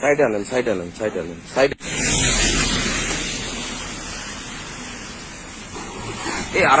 সাইডে আনেন সাইড আনেন সাইড আনেন সাইড এই আর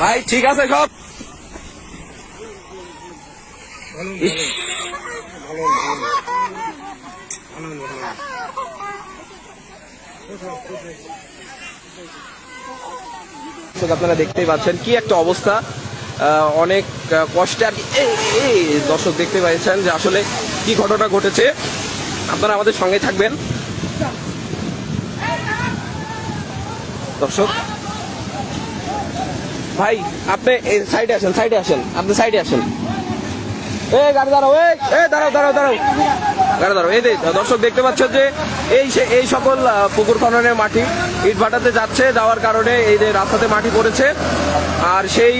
ভাই, ঠিক আছে, সব। আপনারা দেখতেই পাচ্ছেন কি একটা অবস্থা। অনেক কষ্টে আর কি। দর্শক দেখতে পাচ্ছেন যে আসলে কি ঘটনা ঘটেছে। আপনারা আমাদের সঙ্গে থাকবেন। দর্শক ভাই, আপনি সাইডে আসেন সাইডে আসেন, আপনি সাইডে আসেন। এ গাড়ি দাঁড়াও, এই এ দাঁড়াও দাঁড়াও দাঁড়াও। গাড়ি দাঁড়াও, এই দর্শক দেখতে পাচ্ছেন যে, এই এই সকল পুকুর খননের মাটি ইট ভাটাতে যাচ্ছে, যাওয়ার কারণে এই যে রাস্তাতে মাটি পড়েছে। আর সেই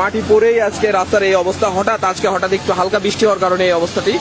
মাটি পড়েই আজকে রাস্তার এই অবস্থা। হঠাৎ আজকে হঠাৎ একটু হালকা বৃষ্টি হওয়ার কারণে এই অবস্থাটি।